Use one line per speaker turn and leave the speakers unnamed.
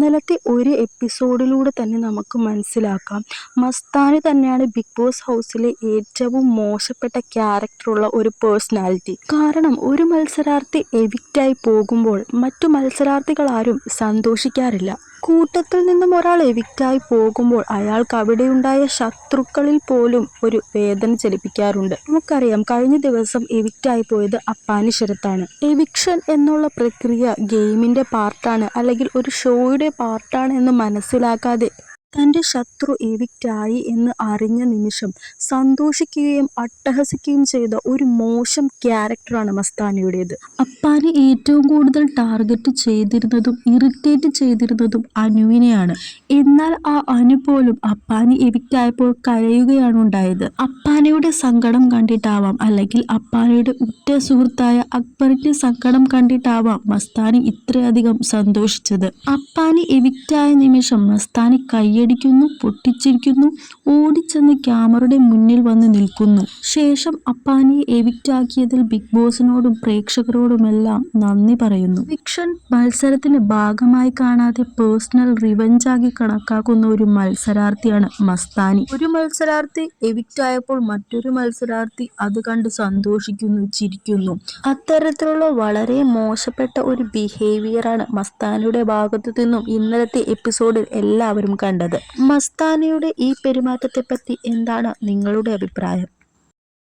ഇന്നലത്തെ ഒരു എപ്പിസോഡിലൂടെ തന്നെ നമുക്ക് മനസ്സിലാക്കാം. മസ്താനി തന്നെയാണ് ബിഗ് ബോസ് ഹൗസിലെ ഏറ്റവും മോശപ്പെട്ട ക്യാരക്ടറുള്ള ഒരു പേഴ്സണാലിറ്റി കാരണം ഒരു മത്സരാർത്ഥി എവിക്റ്റായി പോകുമ്പോൾ മറ്റു മത്സരാർത്ഥികൾ ആരും സന്തോഷിക്കാറില്ല. കൂട്ടത്തിൽ നിന്നും ഒരാൾ എവിക്റ്റായി പോകുമ്പോൾ അയാൾക്ക് അവിടെയുണ്ടായ ശത്രുക്കളിൽ പോലും ഒരു വേദന ചലിപ്പിക്കാറുണ്ട് നമുക്കറിയാം കഴിഞ്ഞ ദിവസം എവിക്റ്റായി പോയത് അപ്പാനി ശരത്താണ്. എവിക്ഷൻ എന്നുള്ള പ്രക്രിയ ഗെയിമിന്റെ പാർട്ടാണ് അല്ലെങ്കിൽ ഒരു ഷോയുടെ പാർട്ടാണ് എന്ന് മനസ്സിലാക്കാതെ തന്റെ ശത്രു എവിക്റ്റായി എന്ന് അറിഞ്ഞ നിമിഷം സന്തോഷിക്കുകയും അട്ടഹസിക്കുകയും ചെയ്ത ഒരു മോശം ക്യാരക്ടറാണ് മസ്താനിയുടേത്. അപ്പാനെ ഏറ്റവും കൂടുതൽ ടാർഗറ്റ് ചെയ്തിരുന്നതും ഇറിറ്റേറ്റ് ചെയ്തിരുന്നതും അനുവിനെയാണ്. എന്നാൽ ആ അനു പോലും അപ്പാനി എവിക്റ്റായപ്പോൾ കരയുകയാണ് ഉണ്ടായത്. അപ്പാനയുടെ സങ്കടം കണ്ടിട്ടാവാം അല്ലെങ്കിൽ അപ്പാനയുടെ ഉറ്റ സുഹൃത്തായ അക്ബറിന്റെ സങ്കടം കണ്ടിട്ടാവാം മസ്താനി ഇത്രയധികം സന്തോഷിച്ചത്. അപ്പാനി എവിക്റ്റായ നിമിഷം മസ്താനി കൈയടിക്കുന്നു പൊട്ടിച്ചിരിക്കുന്നു ഓടിച്ചെന്ന് ക്യാമറയുടെ മുന്നിൽ വന്ന് നിൽക്കുന്നു. ശേഷം അപ്പാനിയെ എവിക്റ്റാക്കിയതിൽ ബിഗ് ബോസിനോടും പ്രേക്ഷകരോടുമെല്ലാം നന്ദി പറയുന്നു. ഫിക്ഷൻ മത്സരത്തിന്റെ ഭാഗമായി കാണാതെ പേഴ്സണൽ റിവഞ്ചാക്കി കണക്കാക്കുന്ന ഒരു മത്സരാർത്ഥിയാണ് മസ്താനി. ഒരു മത്സരാർത്ഥി എവിക്റ്റ് ആയപ്പോൾ മറ്റൊരു മത്സരാർത്ഥി അത് കണ്ട് സന്തോഷിക്കുന്നു ചിരിക്കുന്നു. അത്തരത്തിലുള്ള വളരെ മോശപ്പെട്ട ഒരു ബിഹേവിയറാണ് മസ്താനിയുടെ ഭാഗത്തു നിന്നും ഇന്നലത്തെ എപ്പിസോഡിൽ എല്ലാവരും കണ്ടത്. മസ്താനിയുടെ ഈ പെരുമാറ്റത്തെപ്പറ്റി എന്താണ് നിങ്ങളുടെ അഭിപ്രായം?